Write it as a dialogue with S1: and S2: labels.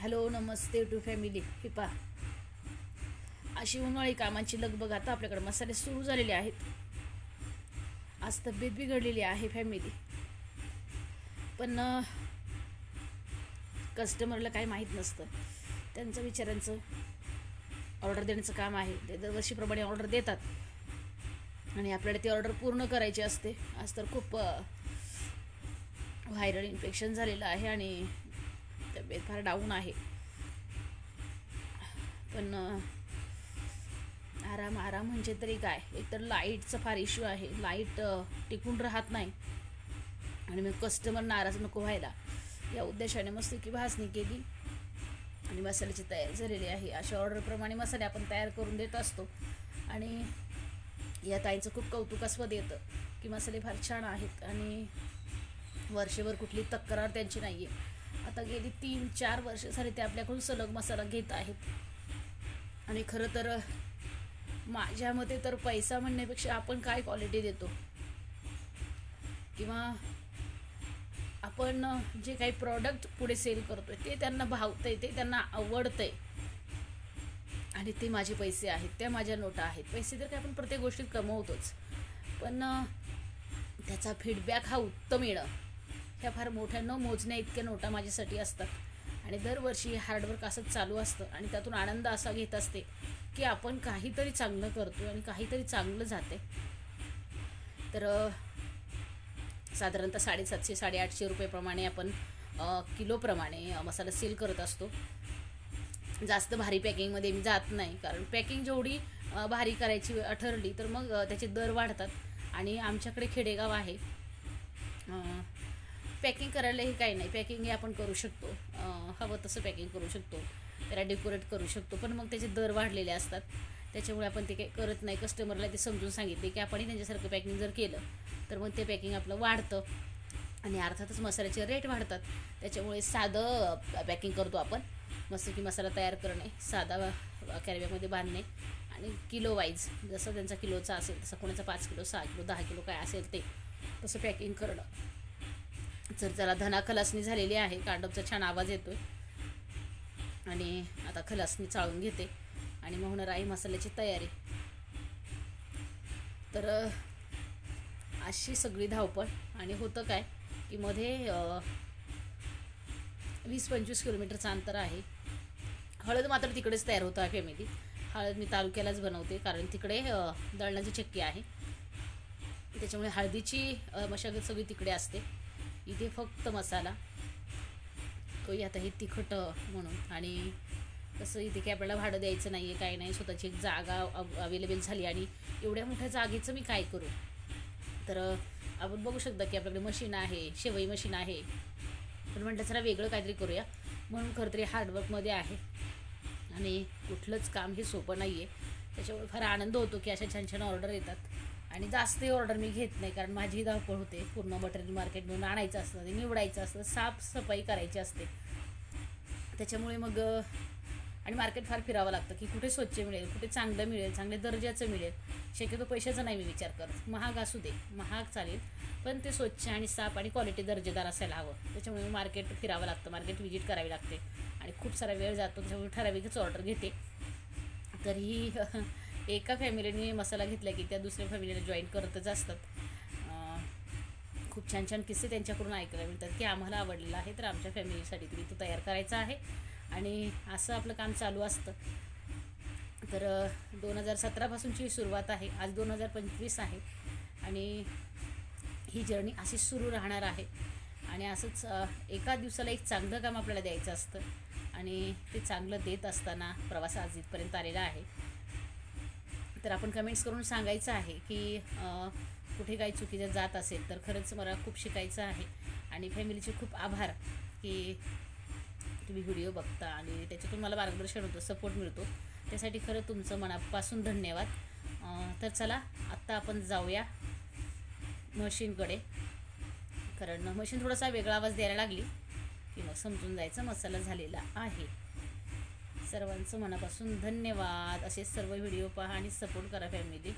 S1: Hello नमस्ते to family. हे पहा. अशी उन्हाळी कामांची लगबग आता आपल्याकडे मसाले सुरू झालेले आहेत. आज तब्येत बिघडलेली आहे फॅमिली. पण कस्टमरला काही माहीत नसतं. त्यांचं विचारांचं ऑर्डर देण्याचं काम आहे. ते दरवर्षीप्रमाणे ऑर्डर देतात. आणि आपल्याला ती ऑर्डर पूर्ण करायची असते. आज तर खूप व्हायरल इन्फेक्शन झालेलं आहे आणि तब्येत फार डाऊन आहे. पण आराम आराम म्हणजे तरी काय? एकतर लाईटचा फार इश्यू आहे. लाइट टिकून राहत नाही. आणि मग कस्टमर नाराज नको व्हायला. या उद्देशाने मस्त की भासणी केली. आणि मसाल्याची तयारी झालेली आहे. अशा ऑर्डरप्रमाणे मसाले आपण तयार करून देत असतो. आणि या ताईचं खूप कौतुकास्पद येतं की मसाले फार छान आहेत. आणि वर्षभर कुठली तक्रार त्यांची नाही आहे आता गेली तीन चार वर्ष झाली ते आपल्याकडून सलग मसाला घेत आहेत. आणि खरं तर माझ्या मते तर पैसा म्हणण्यापेक्षा आपण काय क्वालिटी देतो? किंवा आपण जे काही प्रॉडक्ट पुढे सेल करतोय ते त्यांना भावतंय ते त्यांना आवडतंय. आणि ते माझे पैसे आहेत त्या माझ्या नोटा आहेत. पैसे तर काय आपण प्रत्येक गोष्टीत कमवतोच. पण त्याचा फीडबॅक हा उत्तम येणं. ह्या फार मोठ्या न मोजण्या इतक्या नोटा माझ्यासाठी असतात. आणि दरवर्षी हार्डवर्क असंच चालू असतं. आणि त्यातून आनंद असा घेत असते की आपण काहीतरी चांगलं करतो आणि काहीतरी चांगलं जाते तर साधारणतः साडेसातशे साडेआठशे रुपयेप्रमाणे आपण किलोप्रमाणे मसाला सेल करत असतो. जास्त भारी पॅकिंगमध्ये मी जात नाही. कारण पॅकिंग जेवढी भारी करायची ठरली तर मग त्याचे दर वाढतात. आणि आमच्याकडे खेडेगाव आहे. पॅकिंग करायलाही काही नाही. पॅकिंग हे आपण करू शकतो. हवं तसं पॅकिंग करू शकतो. त्याला डेकोरेट करू शकतो. पण मग त्याचे दर वाढलेले असतात. त्याच्यामुळे आपण ते काही करत नाही. कस्टमरला ते समजून सांगितले की आपणही त्यांच्यासारखं पॅकिंग जर केलं तर मग ते पॅकिंग आपलं वाढतं. आणि अर्थातच मसाल्याचे रेट वाढतात. त्याच्यामुळे साधं पॅकिंग करतो आपण. मस्त की मसाला तयार करणे साधा कॅरब्यामध्ये बांधणे आणि किलो वाईज जसं त्यांचा किलोचा असेल तसं कोणाचा पाच किलो सहा किलो दहा किलो काय असेल ते तसं पॅकिंग करणं. जर जरा धना खलासणी झालेली आहे. कांडपचा छान आवाज येतोय. आणि आता खलासणी चाळून घेते. आणि मग होणार आहे मसाल्याची तयारी. तर अशी सगळी धावपळ. आणि होतं काय की मध्ये वीस पंचवीस किलोमीटरचं अंतर आहे. हळद मात्र तिकडेच तयार होतं आहे फॅमिली हळद मी तालुक्यालाच बनवते कारण तिकडे दळणाची चक्की आहे. त्याच्यामुळे हळदीची मशागत सगळी तिकडे असते. इथे फक्त मसाला. काही आता हे तिखट म्हणून. आणि कसं इथे काय आपल्याला भाडं द्यायचं नाही आहे काय नाही. स्वतःची एक जागा अवेलेबल झाली आणि एवढ्या मोठ्या जागेचं मी काय करू? तर आपण बघू शकता की आपल्याकडे मशीन आहे शेवई मशीन आहे. पण म्हटलं जरा वेगळं काहीतरी करूया. म्हणून खरं तरी हार्डवर्कमध्ये आहे. आणि कुठलंच काम हे सोपं नाही आहे त्याच्यामुळे फार आनंद होतो की अशा छान छान ऑर्डर येतात. आणि जास्तही ऑर्डर मी घेत नाही कारण माझी धावपळ होते. पूर्ण मटेरियल मार्केटमधून आणायचं असतं ते निवडायचं असतं साफसफाई करायची असते. त्याच्यामुळे मग आणि मार्केट फार फिरावं लागतं की कुठे स्वच्छ मिळेल कुठे चांगलं मिळेल चांगल्या दर्जाचं मिळेल. शक्यतो पैशाचा नाही मी विचार करत. महाग असू दे महाग चालेल पण ते स्वच्छ आणि साफ आणि क्वालिटी दर्जेदार असायला हवं. त्याच्यामुळे मार्केट फिरावं लागतं मार्केट व्हिजिट करावी लागते. आणि खूप सारा वेळ जातो त्याच्यामुळे ठराविकच ऑर्डर घेते. तरीही एका फॅमिलीने मसाला घेतला की त्या दुसऱ्या फॅमिलीला जॉईन करतच असतात. खूप छान छान किस्से त्यांच्याकडून ऐकायला मिळतात की आम्हाला आवडलेला आहे तर आमच्या फॅमिलीसाठी तुम्ही तो तयार करायचा आहे. आणि असं आपलं काम चालू असतं. तर दोन हजार सतरापासूनची सुरुवात आहे. आज दोन हजार पंचवीस आहे. आणि ही जर्नी अशीच सुरू राहणार आहे. आणि असंच एका दिवसाला एक चांगलं काम आपल्याला द्यायचं असतं. आणि ते चांगलं देत असताना प्रवास आज इथपर्यंत आलेला आहे. तर आपण कमेंट्स करून सांगायचं आहे की कुठे काही चुकीचं जात असेल तर खरंच मला खूप शिकायचं आहे. आणि फॅमिलीचे खूप आभार की तुम्ही व्हिडिओ बघता आणि त्याच्यातून मला मार्गदर्शन होतं सपोर्ट मिळतो. त्यासाठी खरं तुमचं मनापासून धन्यवाद. तर चला आत्ता आपण जाऊया मशीनकडे कारण मशीन थोडासा वेगळा आवाज द्यायला लागली की मग समजून जायचं मसाला झालेला आहे. सर्वांचं मनापासून धन्यवाद. असे सर्व व्हिडिओ पहा आणि सपोर्ट करा फॅमिली